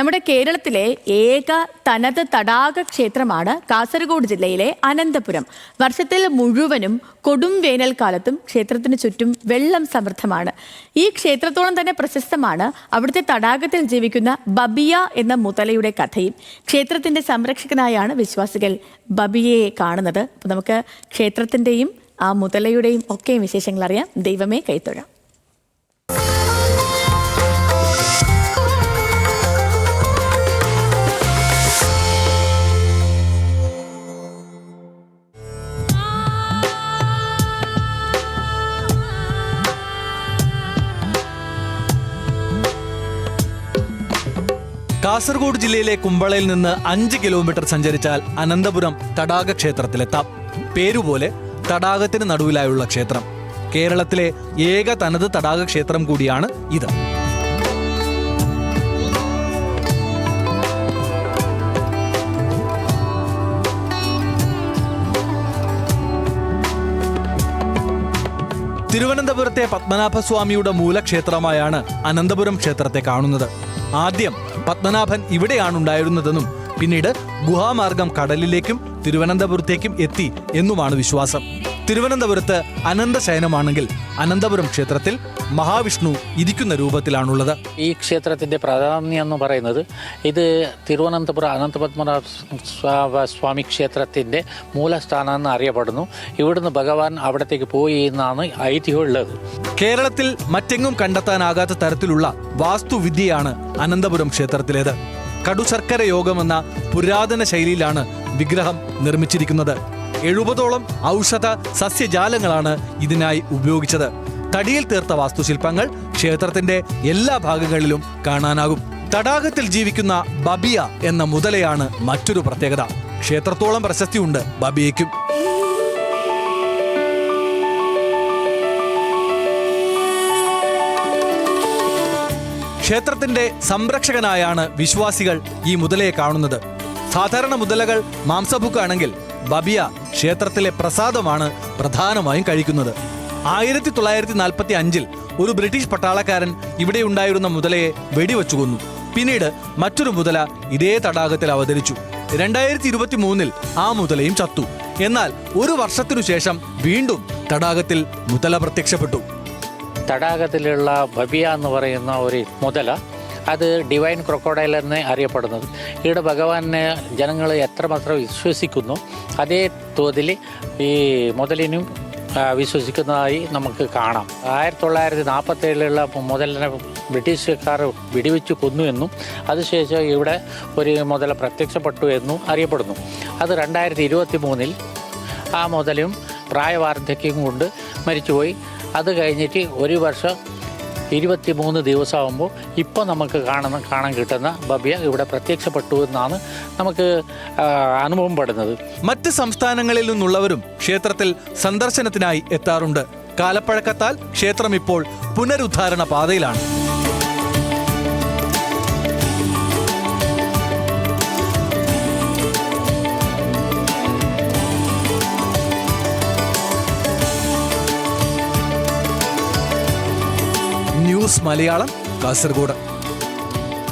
നമ്മുടെ കേരളത്തിലെ ഏക തനത് തടാക ക്ഷേത്രമാണ് കാസർഗോഡ് ജില്ലയിലെ അനന്തപുരം. വർഷത്തിൽ മുഴുവനും കൊടും വേനൽക്കാലത്തും ക്ഷേത്രത്തിന് ചുറ്റും വെള്ളം സമൃദ്ധമാണ്. ഈ ക്ഷേത്രത്തോളം തന്നെ പ്രശസ്തമാണ് അവിടുത്തെ തടാകത്തിൽ ജീവിക്കുന്ന ബബിയ എന്ന മുതലയുടെ കഥയും. ക്ഷേത്രത്തിന്റെ സംരക്ഷകനായാണ് വിശ്വാസികൾ ബബിയയെ കാണുന്നത്. നമുക്ക് ക്ഷേത്രത്തിന്റെയും ആ മുതലയുടെയും ഒക്കെ വിശേഷങ്ങൾ അറിയാം. ദൈവമേ കൈത്തൊഴാം. കാസർഗോഡ് ജില്ലയിലെ കുമ്പളയിൽ നിന്ന് അഞ്ച് കിലോമീറ്റർ സഞ്ചരിച്ചാൽ അനന്തപുരം തടാക ക്ഷേത്രത്തിലെത്താം. പേരുപോലെ തടാകത്തിന് നടുവിലായുള്ള ക്ഷേത്രം. കേരളത്തിലെ ഏക തനത് തടാക ക്ഷേത്രം കൂടിയാണ് ഇത്. തിരുവനന്തപുരത്തെ പത്മനാഭസ്വാമിയുടെ മൂലക്ഷേത്രമായാണ് അനന്തപുരം ക്ഷേത്രത്തെ കാണുന്നത്. ആദ്യം പത്മനാഭൻ ഇവിടെയാണ് ഉണ്ടായിരുന്നതെന്നും പിന്നീട് ഗുഹാമാർഗം കടലിലേക്കും തിരുവനന്തപുരത്തേക്കും എത്തി എന്നുമാണ് വിശ്വാസം. തിരുവനന്തപുരത്ത് അനന്തശയനമാണെങ്കിൽ അനന്തപുരം ക്ഷേത്രത്തിൽ മഹാവിഷ്ണു ഇരിക്കുന്ന രൂപത്തിലാണുള്ളത്. ഈ ക്ഷേത്രത്തിന്റെ പ്രാധാന്യം എന്ന് പറയുന്നത് ഇത് തിരുവനന്തപുരം അനന്തപത്മനാഭ സ്വാമി ക്ഷേത്രത്തിന്റെ മൂലസ്ഥാനം എന്ന് അറിയപ്പെടുന്നു. ഇവിടുന്ന് ഭഗവാൻ അവിടത്തേക്ക് പോയി എന്നാണ് ഐതിഹ്യമുള്ളത് കേരളത്തിൽ മറ്റെങ്ങും കണ്ടെത്താനാകാത്ത തരത്തിലുള്ള വാസ്തുവിദ്യയാണ് അനന്തപുരം ക്ഷേത്രത്തിലേത്. കടുശർക്കര യോഗമെന്ന പുരാതന ശൈലിയിലാണ് വിഗ്രഹം നിർമ്മിച്ചിരിക്കുന്നത്. എഴുപതോളം ഔഷധ സസ്യജാലങ്ങളാണ് ഇതിനായി ഉപയോഗിച്ചത്. തടിയിൽ തീർത്ത വാസ്തുശില്പങ്ങൾ ക്ഷേത്രത്തിന്റെ എല്ലാ ഭാഗങ്ങളിലും കാണാനാകും. തടാകത്തിൽ ജീവിക്കുന്ന ബബിയ എന്ന മുതലയാണ് മറ്റൊരു പ്രത്യേകത. ക്ഷേത്രത്തോളം പ്രശസ്തിയുണ്ട് ബബിയയ്ക്കും. ക്ഷേത്രത്തിന്റെ സംരക്ഷകനായാണ് വിശ്വാസികൾ ഈ മുതലയെ കാണുന്നത്. സാധാരണ മുതലകൾ മാംസഭുക്കാണെങ്കിൽ ബബിയ ക്ഷേത്രത്തിലെ പ്രസാദമാണ് പ്രധാനമായും കഴിക്കുന്നത്. ആയിരത്തി തൊള്ളായിരത്തി നാൽപ്പത്തി അഞ്ചിൽ ഒരു ബ്രിട്ടീഷ് പട്ടാളക്കാരൻ ഇവിടെ ഉണ്ടായിരുന്ന മുതലയെ വെടിവെച്ചു കൊന്നു. പിന്നീട് മറ്റൊരു മുതല ഇതേ തടാകത്തിൽ അവതരിച്ചു. രണ്ടായിരത്തി ഇരുപത്തി മൂന്നിൽ ആ മുതലയും ചത്തു. എന്നാൽ ഒരു വർഷത്തിനു ശേഷം വീണ്ടും തടാകത്തിൽ മുതല പ്രത്യക്ഷപ്പെട്ടു. തടാകത്തിലുള്ള ബബിയ എന്ന് പറയുന്ന ഒരു മുതല അത് ഡിവൈൻ ക്രൊക്കോഡൈൽ എന്ന് അറിയപ്പെടുന്നത്. ഇവിടെ ഭഗവാനെ ജനങ്ങൾ എത്രമാത്രം വിശ്വസിക്കുന്നു അതേ തോതിൽ ഈ മുതലിനും വിശ്വസിക്കുന്നതായി നമുക്ക് കാണാം. ആയിരത്തി തൊള്ളായിരത്തി നാൽപ്പത്തി ഏഴിലുള്ള മുതലിനെ ബ്രിട്ടീഷുകാർ വെടിവെച്ച് കൊന്നു എന്നും അതിനുശേഷം ഇവിടെ ഒരു മുതല പ്രത്യക്ഷപ്പെട്ടു എന്നും അറിയപ്പെടുന്നു. അത് രണ്ടായിരത്തി ഇരുപത്തി മൂന്നിൽ ആ മുതലും പ്രായവാർദ്ധക്യം കൊണ്ട് മരിച്ചുപോയി. അത് കഴിഞ്ഞിട്ട് ഒരു വർഷം ഇരുപത്തി മൂന്ന് ദിവസമാകുമ്പോൾ ഇപ്പോൾ നമുക്ക് കാണുന്ന കാണാൻ കിട്ടുന്ന ബബിയ ഇവിടെ പ്രത്യക്ഷപ്പെട്ടു എന്നാണ് നമുക്ക് അനുഭവം പെടുന്നത്. മറ്റ് സംസ്ഥാനങ്ങളിൽ നിന്നുള്ളവരും ക്ഷേത്രത്തിൽ സന്ദർശനത്തിനായി എത്താറുണ്ട്. കാലപ്പഴക്കത്താൽ ക്ഷേത്രം ഇപ്പോൾ പുനരുദ്ധാരണ പാതയിലാണ്. ന്യൂസ് മലയാളം കാസർഗോഡ്.